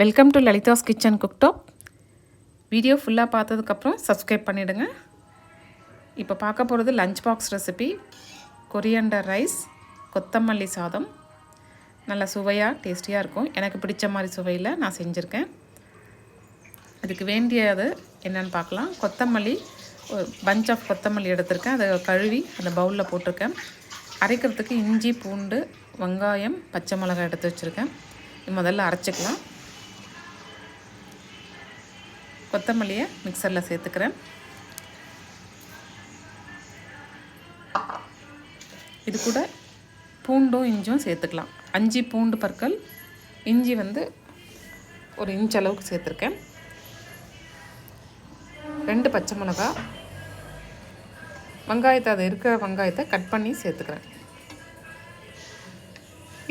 Welcome to Lalitha's kitchen cooktop video ஃபுல்லாக பார்த்ததுக்கப்புறம் subscribe பண்ணிவிடுங்க இப்போ பார்க்க போகிறது lunch box recipe coriander rice கொத்தமல்லி சாதம். நல்ல சுவையாக டேஸ்டியாக இருக்கும். எனக்கு பிடிச்ச மாதிரி சுவையில் நான் செஞ்சுருக்கேன். அதுக்கு வேண்டியது என்னென்னு பார்க்கலாம். கொத்தமல்லி பஞ்ச் ஆஃப் கொத்தமல்லி எடுத்திருக்கேன். அதை கழுவி அந்த பவுலில் போட்டிருக்கேன். அரைக்கிறதுக்கு இஞ்சி பூண்டு வெங்காயம் பச்சை மிளகாய் எடுத்து வச்சுருக்கேன். முதல்ல அரைச்சிக்கலாம். கொத்தமல்லியை மிக்சரில் சேர்த்துக்கிறேன். இது கூட பூண்டும் இஞ்சும் சேர்த்துக்கலாம். அஞ்சு பூண்டு பற்கள் இஞ்சி வந்து ஒரு இன்ச் அளவுக்கு சேர்த்துருக்கேன். ரெண்டு பச்சை மிளகா வெங்காயத்தை அது இருக்கிற வெங்காயத்தை கட் பண்ணி சேர்த்துக்கிறேன்.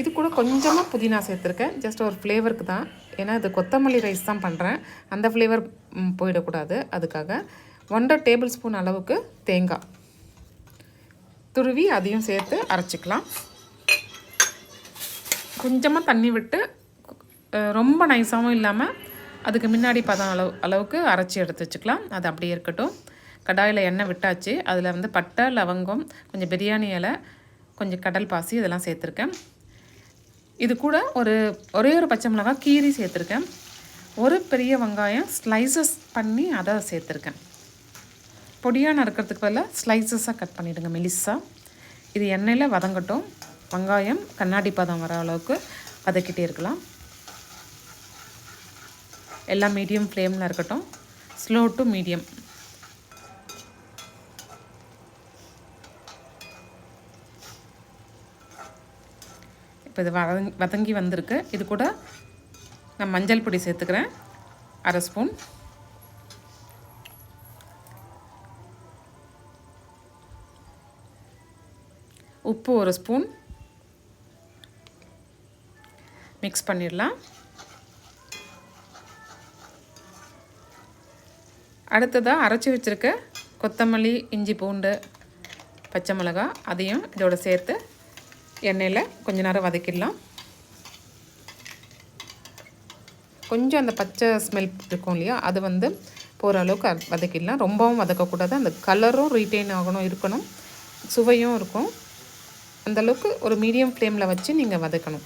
இது கூட கொஞ்சமாக புதினா சேர்த்துருக்கேன். ஜஸ்ட் ஒரு ஃப்ளேவருக்கு தான். ஏன்னா இது கொத்தமல்லி ரைஸ் தான் பண்ணுறேன் அந்த ஃப்ளேவர் போயிடக்கூடாது. அதுக்காக ஒன்றரை டேபிள் ஸ்பூன் அளவுக்கு தேங்காய். துருவி அதையும் சேர்த்து அரைச்சிக்கலாம். கொஞ்சமாக தண்ணி விட்டு ரொம்ப நைஸாகவும் இல்லாமல் அதுக்கு முன்னாடி பதம் அளவு அளவுக்கு அரைச்சி எடுத்து வச்சுக்கலாம். அது அப்படியே இருக்கட்டும். கடாயில் எண்ணெய் விட்டாச்சு. அதில் வந்து பட்டை லவங்கம் கொஞ்சம் பிரியாணி இலை கொஞ்சம் கடல் பாசி இதெல்லாம் சேர்த்துருக்கேன். இது கூட ஒரு ஒரே ஒரு பச்சை மிளகாய் கீரி சேர்த்துருக்கேன். ஒரு பெரிய வெங்காயம் ஸ்லைசஸ் பண்ணி அதை சேர்த்துருக்கேன். பொடியாக நறுக்கிறதுக்கு பதில் ஸ்லைசஸாக கட் பண்ணிவிடுங்க மெலிஸாக இது எண்ணெயில் வதங்கட்டும். வெங்காயம் கண்ணாடி பதம் வர அளவுக்கு வதக்கிட்டே இருக்கலாம். எல்லாம் மீடியம் ஃப்ளேமில் இருக்கட்டும். ஸ்லோ டு மீடியம் இப்போ இது வதங் வதங்கி வந்திருக்கு. இது கூட நான் மஞ்சள் பொடி சேர்த்துக்கிறேன். அரை ஸ்பூன். உப்பு ஒரு ஸ்பூன். மிக்ஸ் பண்ணிடலாம். அடுத்ததாக அரைச்சி வச்சுருக்க கொத்தமல்லி இஞ்சி பூண்டு பச்சை மிளகாய் அதையும் இதோட சேர்த்து எண்ணெயில் கொஞ்ச நேரம் வதக்கிடலாம். கொஞ்சம் அந்த பச்சை ஸ்மெல் இருக்கும் இல்லையா? அது வந்து போகிற அளவுக்கு வதக்கிடலாம். ரொம்பவும் வதக்கக்கூடாது. அந்த கலரும் ரீட்டைன் ஆகணும் இருக்கணும். சுவையும் இருக்கும். அந்த அளவுக்கு ஒரு மீடியம் ஃப்ளேமில் வச்சு நீங்கள் வதக்கணும்.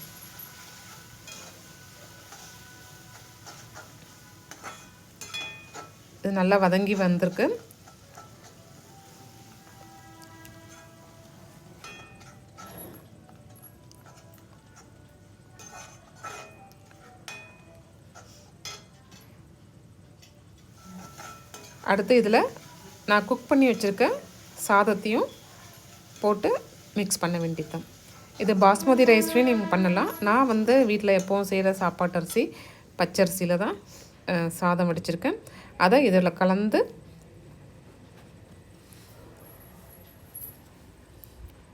இது நல்லா வதங்கி வந்திருக்கு. அடுத்து இதில் நான் குக் பண்ணி வச்சுருக்க சாதத்தையும் போட்டு மிக்ஸ் பண்ண வேண்டியதுதான். இது பாஸ்மதி ரைஸ்லேயும் நீங்கள் பண்ணலாம். நான் வந்து வீட்டில் எப்போவும் செய்கிற சாப்பாட்டு அரிசி பச்சரிசியில் தான் சாதம் வடிச்சிருக்கேன். அதை இதில் கலந்து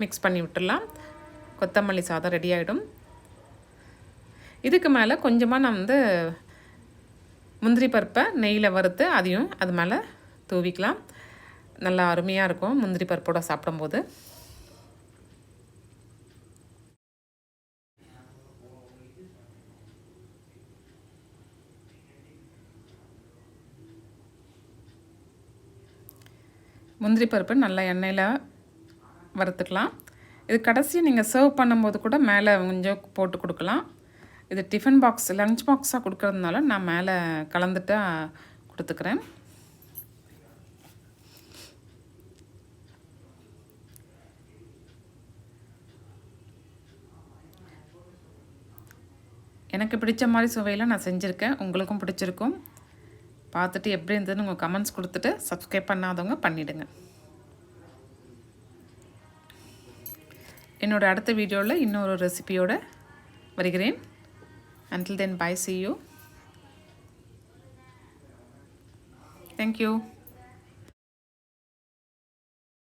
மிக்ஸ் பண்ணி விட்டுடலாம். கொத்தமல்லி சாதம் ரெடி ஆகிடும் இதுக்கு மேலே கொஞ்சமாக நான் வந்து முந்திரி பருப்பை நெய்யில் வறுத்து அதையும் அது மேலே தூவிக்கலாம். நல்லா அருமையாக இருக்கும் முந்திரி பருப்போடு சாப்பிடும்போது. முந்திரி பருப்பு நல்லா எண்ணெயில் வறுத்துக்கலாம். இது கடைசி நீங்கள் சர்வ் பண்ணும்போது கூட மேலே கொஞ்சம் போட்டு கொடுக்கலாம். இது டிஃபன் பாக்ஸ் லஞ்ச் பாக்ஸாக கொடுக்கறதுனால நான் மேலே கலந்துட்டு கொடுத்துக்கிறேன். எனக்கு பிடிச்ச மாதிரி சுவையில் நான் செஞ்சுருக்கேன். உங்களுக்கும் பிடிச்சிருக்கும். பார்த்துட்டு எப்படி இருந்ததுன்னு உங்கள் கமெண்ட்ஸ் கொடுத்துட்டு சப்ஸ்கிரைப் பண்ணாதவங்க பண்ணிவிடுங்க என்னோடய அடுத்த வீடியோவில் இன்னொரு ரெசிபியோடு வருகிறேன். Until then bye see you. Thank you